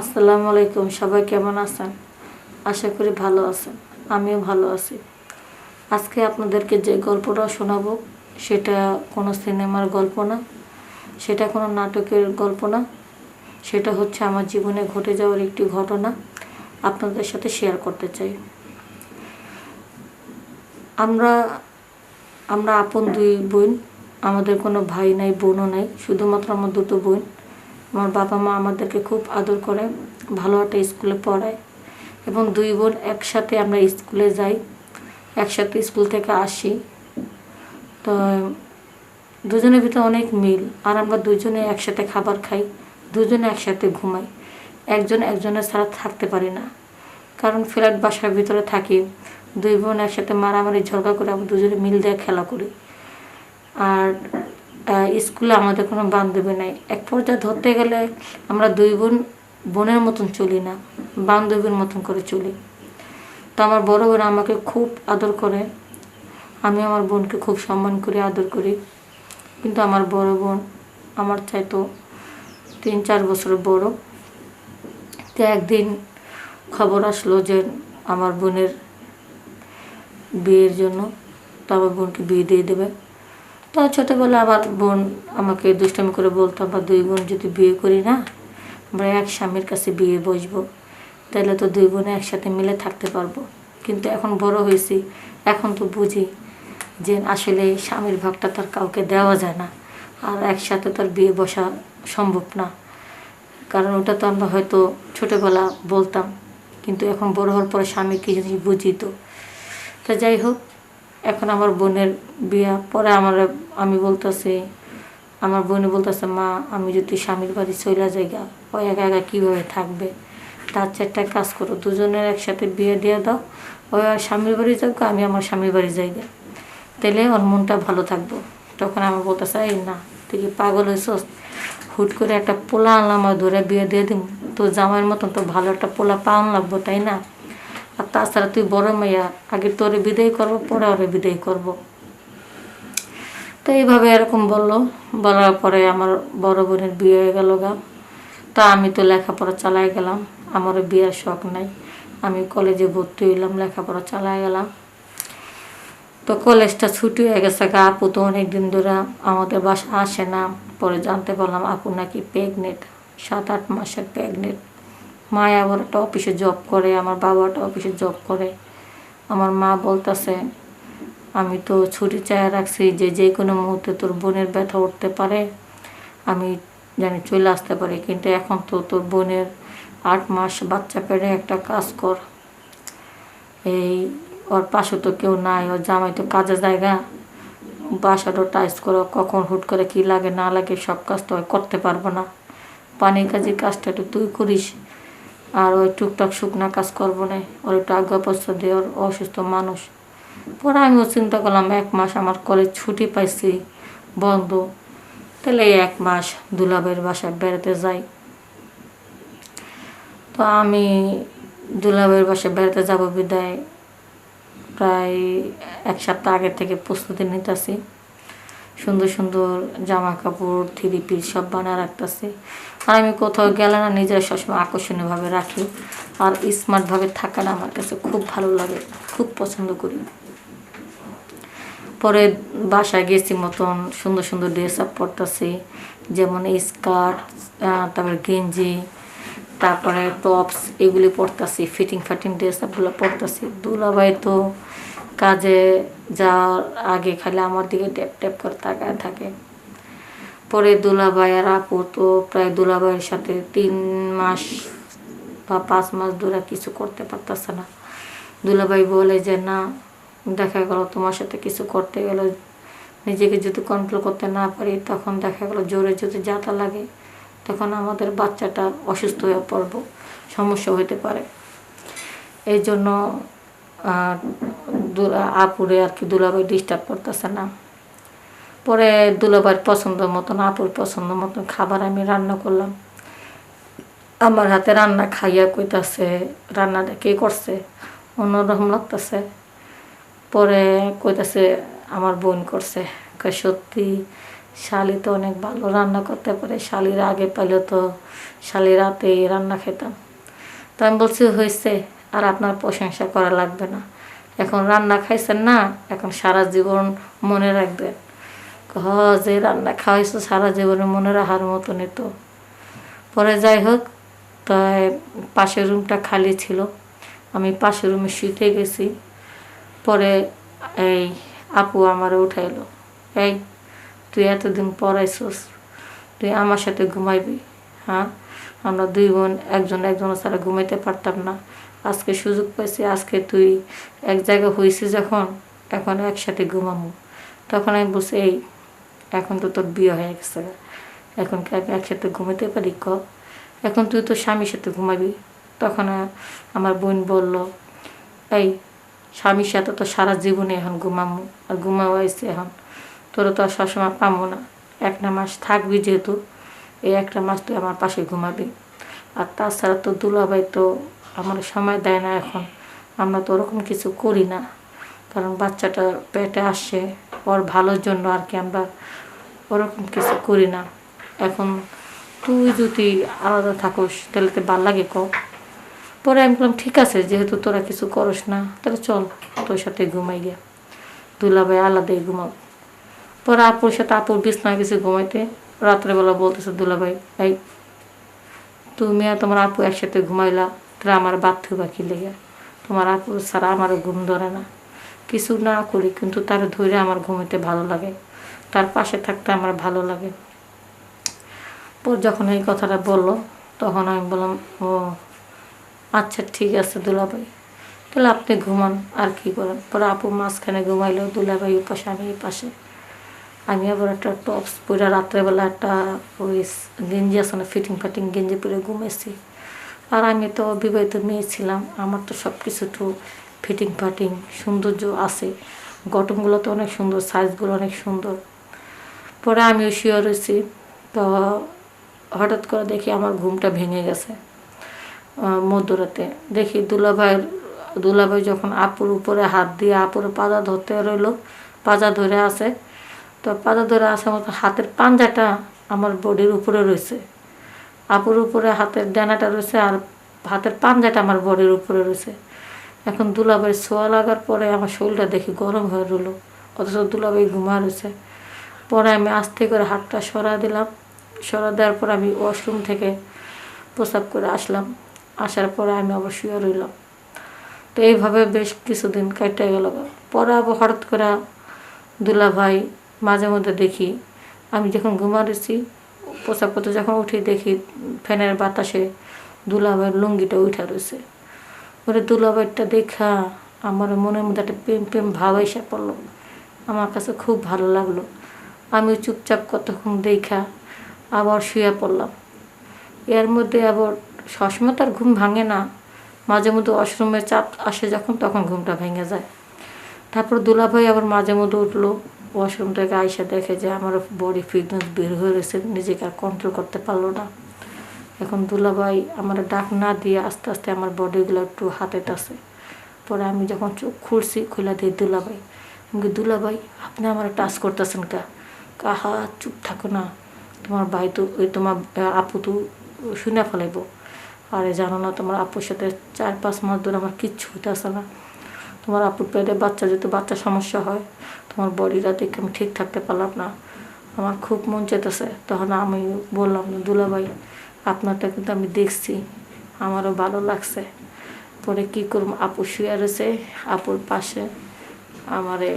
আসসালামু আলাইকুম, সবাই কেমন আছেন? আশা করি ভালো আছেন, আমিও ভালো আছি। আজকে আপনাদেরকে যে গল্পটা শোনাবো, সেটা কোনো সিনেমার গল্প না, সেটা কোনো নাটকের গল্প না, সেটা হচ্ছে আমার জীবনে ঘটে যাওয়ার একটি ঘটনা আপনাদের সাথে শেয়ার করতে চাই। আমরা আমরা আপন দুই বোন, আমাদের কোনো ভাই নাই, বোনও নাই, শুধুমাত্র আমার দুটো বোন। আমার বাবা মা আমাদেরকে খুব আদর করে, ভালো একটা স্কুলে পড়ায় এবং দুই বোন একসাথে আমরা স্কুলে যাই, একসাথে স্কুল থেকে আসি। তো দুজনের ভিতরে অনেক মিল, আর আমরা দুজনে একসাথে খাবার খাই, দুজনে একসাথে ঘুমাই। একজন একজনের ছাড়া থাকতে পারি না, কারণ ফ্ল্যাট বাসার ভিতরে থাকি। দুই বোন একসাথে মারামারি, ঝগড়া করে আমরা দুজনে মিল দিয়ে খেলা করি। আর স্কুলে আমাদের কোনো বান্ধবী নাই। এক পর্যায়ে ধরতে গেলে আমরা দুই বোন, বোনের মতন চলি না, বান্ধবীর মতন করে চলি। তো আমার বড় বোন আমাকে খুব আদর করে। আমি আমার বোনকে খুব সম্মান করি, আদর করি। কিন্তু আমার বড় বোন আমার চাইতো তিন চার বছর বড়। তো একদিন খবর আসলো যে আমার বোনের বিয়ের জন্য, তো আমার বোনকে বিয়ে দিয়ে দেবে। তো ছোটোবেলা আমার বোন আমাকে দুষ্টামি করে বলতো আমরা দুই বোন যদি বিয়ে করি না, আমরা এক স্বামীর কাছে বিয়ে বসবো। তাহলে তো দুই বোনে একসাথে মিলে থাকতে পারব। কিন্তু এখন বড় হয়েছি, এখন তো বুঝি যে আসলে স্বামীর ভাগটা তার কাউকে দেওয়া যায় না, আর একসাথে তার বিয়ে বসা সম্ভব না। কারণ ওটা তো আমরা হয়তো ছোটোবেলা বলতাম, কিন্তু এখন বড় হওয়ার পরে স্বামী কি জিনিস বুঝি তো তা যাই হোক এখন আমার বোনের বিয়া, পরে আমার, আমি বলতেছি, আমার বোনে বলতেছে, মা, আমি যদি স্বামীর বাড়ি চলে যাইগা ও একা একা কীভাবে থাকবে? তার চারটা কাজ করো, দুজনের একসাথে বিয়ে দিয়ে দাও আর স্বামীর বাড়ি যাও আমি আমার স্বামীর বাড়ি যাইগা তাহলে ওর মনটা ভালো থাকব। তখন আমার বলতেছে, এই না, তুই কি পাগল হয়েছস হুট করে একটা পোলা আনলাম আর ধরে বিয়ে দিয়ে দিম। তো জামাইয়ের মতন তো ভালো একটা পোলা পাওয়ান লাগবো, তাই না? আর তাছাড়া তুই বড় মেয়া আগে তোরে বিদায় করব, পরে ওরে বিদায় করব। তো এইভাবে এরকম বলল। বলার পরে আমার বড় বোনের বিয়ে হয়ে গেল গা। তা আমি তো লেখাপড়া চালাই গেলাম। আমারও বিয়ের শখ নাই। আমি কলেজে ভর্তি হইলাম, লেখাপড়া চালাই গেলাম। তো কলেজটা ছুটি হয়ে গেছে গা, আপু তো অনেক দিন ধরে আমাদের বাসা আসে না। পরে জানতে পারলাম আপু নাকি প্রেগনেন্ট সাত আট মাসের প্রেগনেন্ট মা আবার একটা অফিসে জব করে, আমার বাবা একটা অফিসে জব করে। আমার মা বলতেছে, আমি তো ছুটি চায় রাখছি, যে যে কোনো মুহূর্তে তোর বোনের ব্যথা উঠতে পারে, আমি জানি চলে আসতে পারি, কিন্তু এখন তো তোর বোনের আট মাস বাচ্চা পেড়ে একটা কাজ কর। এই ওর পাশে তো কেউ নাই, ওর জামাই তো কাজের জায়গা। বাসাটা টাইস করো, কখন হুট করে কি লাগে না লাগে সব কাজ তো করতে পারব না। পানি কাজের কাজটা একটু তুই করিস আর ওই টুকটাক শুকনা কাজ করব না। ওর একটু দিয়ে ওর অসুস্থ মানুষ। পরে আমিও চিন্তা করলাম, এক মাস আমার কলেজ ছুটি পাইছি, বন্ধ। তাহলে এক মাস দুলাবের বাসায় বেড়াতে যাই। তো আমি দুলাবের বাসায় বেড়াতে যাব বিদায়। প্রায় এক সপ্তাহ আগে থেকে প্রস্তুতি নিতেছি। সুন্দর সুন্দর জামা কাপড় থ্রি পিস সব বানিয়ে রাখতেছি। আর আমি কোথাও গেলে না নিজের সবসময় আকর্ষণীয়ভাবে রাখি। আর স্মার্টভাবে থাকাটা আমার কাছে খুব ভালো লাগে, খুব পছন্দ করি। পরে বাসায় গেছি মতন সুন্দর সুন্দর ড্রেস আপ পরতেছি, যেমন স্কার্ট তারপরে গেঞ্জি, তারপরে টপস এগুলি পরতেছি ফিটিং ফাটিং ড্রেস আপগুলো পরতেছি। দুলাভাই তো কাজে যাওয়ার আগে খালি আমার দিকে ট্যাপ ট্যাপ করে তাকায় থাকে। পরে দুলাভাই আর আপু তো প্রায় দুলাভাইয়ের সাথে তিন মাস বা পাঁচ মাস ধরে কিছু করতে পারতেছে না। দুলাভাই বলে যে, না, দেখা গেল তোমার সাথে কিছু করতে গেলে নিজেকে যদি কন্ট্রোল করতে না পারি, তখন দেখা গেল জোরে যদি যাতা লাগে, তখন আমাদের বাচ্চাটা অসুস্থ হয়ে পড়ব, সমস্যা হতে পারে। এই জন্য আপুরে আর কি দুলাভাই ডিস্টার্ব করতেছে না। পরে দুলাভাইয়ের পছন্দ মতন, আপুর পছন্দ মতন খাবার আমি রান্না করলাম। আমার হাতে রান্না খাইয়া কইতাছে রান্নাটা কে করছে? অন্যরকম লাগতেছে। পরে কইতাছে, আমার বোন করছে। সত্যি, শালি তো অনেক ভালো রান্না করতে পারে, শালির আগে পাইলে তো শালি রাতে রান্না খেতাম। তো আমি বলছি হয়েছে আর আপনার প্রশংসা করা লাগবে না। এখন রান্না খাইছেন না, এখন সারা জীবন মনে রাখবেন। হ যে রান্না খাওয়াইছো সারা জীবনে মনে রাখার মতনই তো। পরে যাই হোক, তাই পাশের রুমটা খালি ছিল। আমি পাশের রুমে শুতে গেছি। পরে এই আপু আমারে উঠাইলো, এই, তুই এতদিন পড়াইছস, তুই আমার সাথে ঘুমাইবি হ্যাঁ? আমরা দুই বোন, একজন একজনের ছাড়া ঘুমাইতে পারতাম না। আজকে সুযোগ পাইছি, আজকে তুই এক জায়গায় হয়েছিস যখন, এখন একসাথে ঘুমামু। তখন আমি বলছি, এই, এখন তো তোর বিয়ে হয়ে গেছে। এখন কি আমি একসাথে ঘুমাইতে পারি? ক? এখন তুই তো স্বামীর সাথে ঘুমাবি। তখন আমার বোন বলল, এই, স্বামীর সাথে তো সারা জীবনে এখন ঘুমামু, আর আইসি এখন। তোরা তো আর সবসময় পাবো না। এক না মাস থাকবি যেহেতু এই একটা মাস তুই আমার পাশে ঘুমাবি। আর তাছাড়া তো দুলাভাই তো আমার সময় দেয় না এখন। আমরা তো ওরকম কিছু করি না। কারণ বাচ্চাটা পেটে আসছে, ওর ভালোর জন্য আর কি আমরা ওরকম কিছু করি না। এখন তুই যদি আলাদা থাকোস, তাহলে তো ভালো লাগে কো পরে আমি বললাম, ঠিক আছে, যেহেতু তোরা কিছু করস না, তাহলে চল, তোর সাথে ঘুমাই গিয়া। দুলাভাই আলাদাই ঘুমাও পরে আপুর সাথে আপুর বিছনায় গেছে ঘুমাইতে। রাত্রেবেলা বলতেছে দুলাভাই ভাই তুমি আর তোমার আপু একসাথে ঘুমাইলা, তাহলে আমার বাথু বাকি লেগে। তোমার আপু ছাড়া আমারও ঘুম ধরে না। কিছু না করি, কিন্তু তার ধরে আমার ঘুমাইতে ভালো লাগে। তার পাশে থাকতে আমার ভালো লাগে। পর যখন এই কথাটা বলল, তখন আমি বললাম, ও আচ্ছা ঠিক আছে দুলাভাই তাহলে আপনি ঘুমান, আর কি করেন? পরে আপু মাঝখানে ঘুমাইলো দুলাভাই পাশে, আমি এই পাশে। আমি আবার একটা টপস পরে রাত্রেবেলা একটা ওই গেঞ্জি আছে না ফিটিং ফাটিং গেঞ্জি পরে ঘুমেছি আর আমি তো বিবাহিত মেয়ে ছিলাম, আমার তো সব কিছু তো ফিটিং ফাটিং সৌন্দর্য আছে। গঠনগুলো তো অনেক সুন্দর সাইজগুলো অনেক সুন্দর। পরে আমিও শুয়ে রয়েছি তো হঠাৎ করে দেখি আমার ঘুমটা ভেঙে গেছে মধ্যরাতে। দেখি দুলাভাইয়ের, দুলাভাই যখন আপুর উপরে হাত দিয়ে আপুর পাজা ধরতে রইল, পাজা ধরে আছে তো পাজা ধরে আসার মতো হাতের পাঞ্জাটা আমার বডির উপরে রয়েছে। আপুর উপরে হাতের ডানাটা রয়েছে আর হাতের পাঞ্জাটা আমার বডির উপরে রয়েছে। এখন দুলাভাই ছোঁয়া লাগার পরে আমার শরীরটা দেখি গরম হয়ে রইল, অথচ দুলাভাই ঘুমা রয়েছে। পরে আমি আস্তে করে হাতটা সরা দিলাম। সরা দেওয়ার পর আমি ওয়াশরুম থেকে প্রসাব করে আসলাম। আসার পরে আমি অবশ্যই রইলাম। তো এইভাবে বেশ কিছুদিন কেটে গেল। পরে আবার হঠাৎ করে দুলা ভাই মাঝে মধ্যে দেখি, আমি যখন ঘুমারেছি করতে যখন উঠি দেখি ফ্যানের বাতাসে দুলাভাইয়ের লুঙ্গিটা উঠা রয়েছে। ওরে দুলাভাইটা দেখা আমার মনের মধ্যে একটা প্রেম প্রেম ভাব এসে পড়ল। আমার কাছে খুব ভালো লাগল। আমি চুপচাপ কতক্ষণ দেখা আবার শুয়ে পড়লাম। এর মধ্যে আবার সবসময় তার ঘুম ভাঙে না। মাঝে মধ্যে অশ্রমের চাপ আসে যখন, তখন ঘুমটা ভেঙে যায়। তারপর দুলাভাই আবার মাঝে মধ্যে উঠল। ওয়াশরুম থেকে আইসা দেখে যে আমার বডি ফিটনেস বের হয়ে গেছে, নিজেকে আর কন্ট্রোল করতে পারল না। এখন দুলাভাই আমার ডাক না দিয়ে আস্তে আস্তে আমার বডিগুলো একটু হাতে আছে পরে আমি যখন চোখ খুলছি খুলে দিই দুলাভাই। আমি দুলাভাই, আপনি আমার টাচ করতেছেন কা? কাহা চুপ থাকো না। তোমার ভাই তো, ওই তোমার আপু তো শুনে ফেলাইব। আরে জানো না, তোমার আপুর সাথে চার পাঁচ মাস ধরে আমার কিচ্ছু হইতেছে না। তোমার আপুর পেটে বাচ্চা যেহেতু বাচ্চা সমস্যা হয়, তোমার বডিটা দেখে আমি ঠিক থাকতে পারলাম না। আমার খুব মন চেতেছে তখন আমি বললাম, দুলাভাই, আপনারটা কিন্তু আমি দেখছি, আমারও ভালো লাগছে। পরে কি করব? আপু শুয়ে রয়েছে, আপুর পাশে। আমারে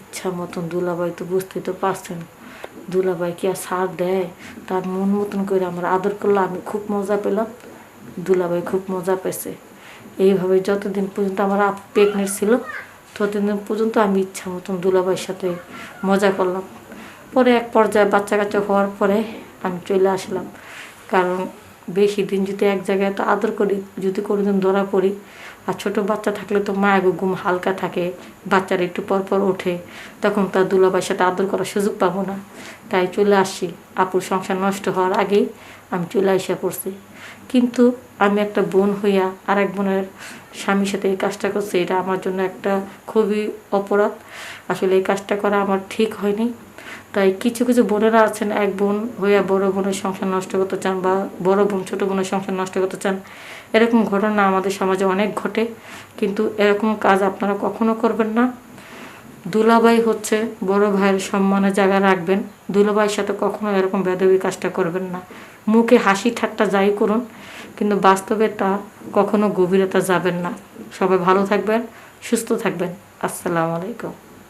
ইচ্ছা মতন দুলাভাই তো বুঝতে তো পারছেন। দুলাভাই কি আর সার দেয়? তার মন মতন করে আমার আদর করলে, আমি খুব মজা পেলাম। দুলাভাই খুব মজা পেয়েছে। এইভাবে যতদিন পর্যন্ত আমার প্রেগনেন্ট ছিল, ততদিন পর্যন্ত আমি ইচ্ছা মতন দুলাভাইয়ের সাথে মজা করলাম। পরে এক পর্যায়ে বাচ্চা কাচ্চা হওয়ার পরে আমি চলে আসলাম। কারণ বেশি দিন যদি এক জায়গায় তো আদর করি, যদি কোনোদিন ধরা পড়ি আর ছোট বাচ্চা থাকলে তো মায়ের ঘুম হালকা থাকে, বাচ্চারা একটু পর পর ওঠে, তখন তার দুলাভাইয়ের সাথে আদর করার সুযোগ পাবো না। তাই চলে আসছি। আপুর সংসার নষ্ট হওয়ার আগেই আমি চলে আসা পড়ছি। কিন্তু আমি একটা বোন হইয়া আর এক বোনের স্বামীর সাথে এই কাজটা করছি, এটা আমার জন্য একটা খুবই অপরাধ। আসলে এই কাজটা করা আমার ঠিক হয়নি। তাই কিছু কিছু বোনেরা আছেন, এক বোন হইয়া বড় বোনের সংসার নষ্ট করতে চান বা বড় বোন, ছোট বোনের সংসার নষ্ট করতে চান এরকম ঘটনা আমাদের সমাজে অনেক ঘটে, কিন্তু এরকম কাজ আপনারা কখনো করবেন না। দুলাভাই হচ্ছে বড় ভাইয়ের সম্মানের জায়গা রাখবেন, দুলাভাইয়ের সাথে কখনো এরকম বেদবি কাজটা করবেন না। মুখে হাসি ঠাট্টা যাই করুন, কিন্তু বাস্তবে তা কখনো গভীরতা যাবেন না। সবাই ভালো থাকবেন, সুস্থ থাকবেন। আসসালামু আলাইকুম।